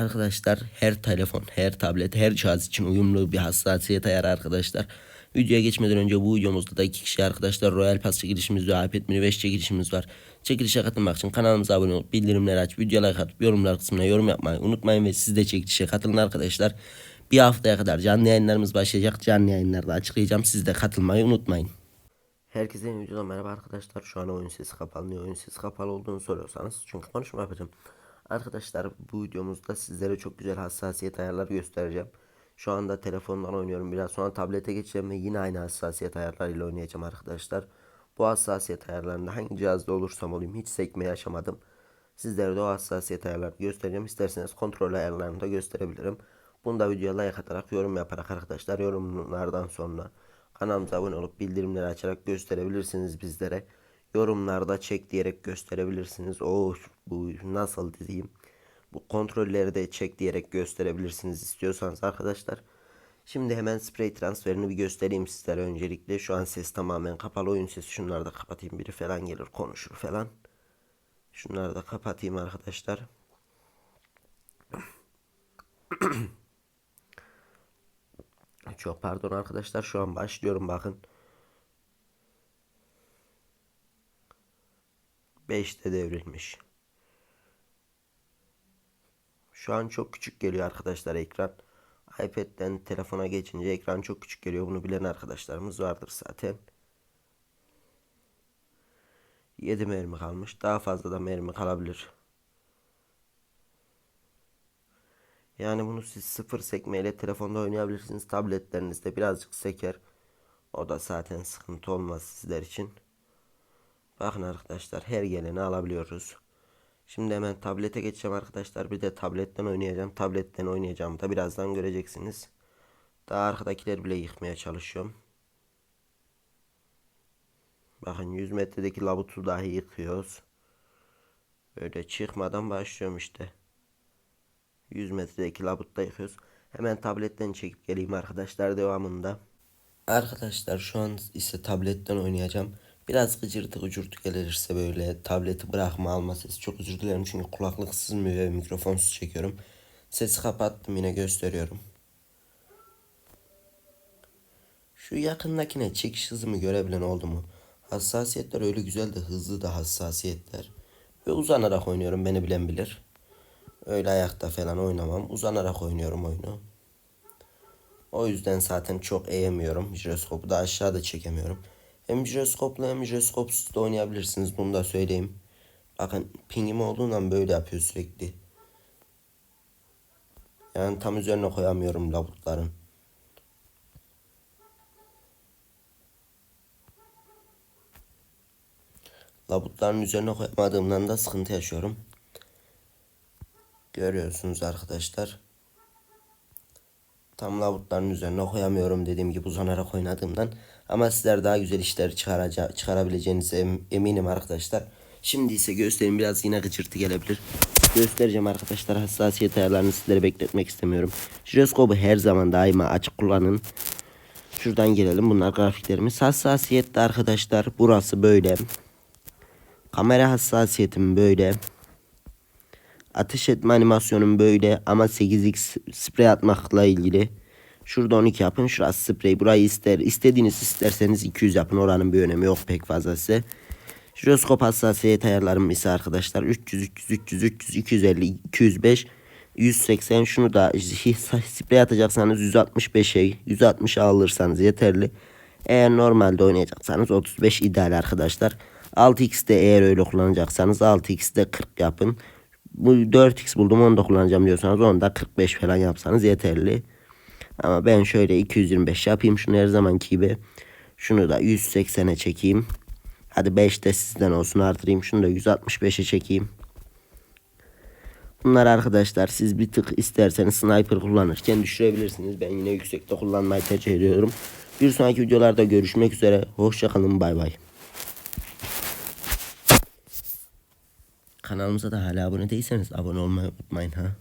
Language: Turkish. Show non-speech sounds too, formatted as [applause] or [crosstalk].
Arkadaşlar her telefon, her tablet, her cihaz için uyumlu bir hassasiyet ayarı arkadaşlar. Videoya geçmeden önce bu videomuzda da iki kişi arkadaşlar Royal Pass çekilişimiz ve iPad mini 5 çekilişimiz var. Çekilişe katılmak için kanalımıza abone olup bildirimleri aç, videoya like atıp yorumlar kısmına yorum yapmayı unutmayın ve siz de çekilişe katılın arkadaşlar. Bir haftaya kadar canlı yayınlarımız başlayacak. Canlı yayınlarda açıklayacağım. Siz de katılmayı unutmayın. Herkese yeni videodan merhaba arkadaşlar. Şu an oyun sesi kapalı. Niye oyun sesi kapalı olduğunu soruyorsanız çünkü konuşma yapacağım. Arkadaşlar bu videomuzda sizlere çok güzel hassasiyet ayarları göstereceğim. Şu anda telefondan oynuyorum. Biraz sonra tablete geçeceğim ve yine aynı hassasiyet ayarlarıyla oynayacağım arkadaşlar. Bu hassasiyet ayarlarında hangi cihazda olursam olayım hiç sekme yaşamadım. Sizlere de o hassasiyet ayarlarını göstereceğim. İsterseniz kontrol ayarlarını da gösterebilirim. Bunu da videoya like atarak yorum yaparak arkadaşlar yorumlardan sonra kanalımıza abone olup bildirimleri açarak gösterebilirsiniz bizlere. Yorumlarda çek diyerek gösterebilirsiniz. O bu nasıl diyeyim. Bu kontrolleri de çek diyerek gösterebilirsiniz istiyorsanız arkadaşlar. Şimdi hemen sprey transferini bir göstereyim sizlere öncelikle. Şu an ses tamamen kapalı oyun sesi. Şunları da kapatayım. Biri falan gelir konuşur falan. Şunları da kapatayım arkadaşlar. [clears throat] Çok pardon arkadaşlar. Şu an başlıyorum bakın. 5'te devrilmiş. Şu an çok küçük geliyor arkadaşlar ekran. iPad'den telefona geçince ekran çok küçük geliyor. Bunu bilen arkadaşlarımız vardır zaten. 7 mermi kalmış. Daha fazla da mermi kalabilir. Yani bunu siz sıfır sekmeyle telefonda oynayabilirsiniz. Tabletlerinizde birazcık seker. O da zaten sıkıntı olmaz sizler için. Bakın arkadaşlar her geleni alabiliyoruz. Şimdi hemen tablete geçeceğim arkadaşlar. Bir de tabletten oynayacağım. Tabletten oynayacağımı da birazdan göreceksiniz. Daha arkadakileri bile yıkmaya çalışıyorum. Bakın 100 metredeki labutu dahi yıkıyoruz. Böyle çıkmadan başlıyorum işte. 100 metredeki labutta yıkıyoruz. Hemen tabletten çekip geleyim arkadaşlar devamında. Arkadaşlar şu an ise tabletten oynayacağım. Biraz gıcırtı gıcırtı gelirse böyle tableti bırakma alma sesi. Çok özür dilerim çünkü kulaklık sızmıyor ve mikrofonsuz çekiyorum. Sesi kapattım yine gösteriyorum. Şu yakındakine çekiş hızımı görebilen oldu mu? Hassasiyetler öyle güzel de hızlı da hassasiyetler. Ve uzanarak oynuyorum beni bilen bilir. Öyle ayakta falan oynamam. Uzanarak oynuyorum oyunu. O yüzden zaten çok eğemiyorum. Jiroskopu da aşağıda çekemiyorum. Hem jiroskopla hem jiroskopsuz da oynayabilirsiniz. Bunu da söyleyeyim. Bakın pingim olduğundan böyle yapıyor sürekli. Yani tam üzerine koyamıyorum labutların. Labutların üzerine koyamadığımdan da sıkıntı yaşıyorum. Görüyorsunuz arkadaşlar. Tam labutların üzerine koyamıyorum dediğim gibi uzanarak oynadığımdan. Ama sizler daha güzel işler çıkaraca çıkarabileceğinize em- eminim arkadaşlar. Şimdi ise göstereyim biraz yine gıcırtı gelebilir. Göstereceğim arkadaşlar hassasiyet ayarlarını sizlere bekletmek istemiyorum. Jiroskopu her zaman daima açık kullanın. Şuradan gelelim bunlar grafiklerimiz. Hassasiyette arkadaşlar burası böyle. Kamera hassasiyetim böyle. Ateş etme animasyonum böyle ama 8x sprey atmakla ilgili. Şurada 12 yapın. Şurası sprey. Burayı ister istediğiniz isterseniz 200 yapın. Oranın bir önemi yok pek fazlası. Jiroskop hassasiyet ayarlarım ise arkadaşlar 300 300 300 300 250 205 180 şunu da sprey atacaksanız 165'e 160 alırsanız yeterli. Eğer normalde oynayacaksanız 35 ideal arkadaşlar. 6x'de eğer öyle kullanacaksanız 6x'de 40 yapın. Bu 4x buldum onu da kullanacağım diyorsanız onu da 45 falan yapsanız yeterli. Ama ben şöyle 225 yapayım şunu her zamanki gibi. Şunu da 180'e çekeyim. Hadi 5 de sizden olsun artırayım. Şunu da 165'e çekeyim. Bunlar arkadaşlar siz bir tık isterseniz sniper kullanırken düşürebilirsiniz. Ben yine yüksekte kullanmayı tercih ediyorum. Bir sonraki videolarda görüşmek üzere. Hoşçakalın bay bay. Kanalımıza da hala abone değilseniz abone olmayı unutmayın ha.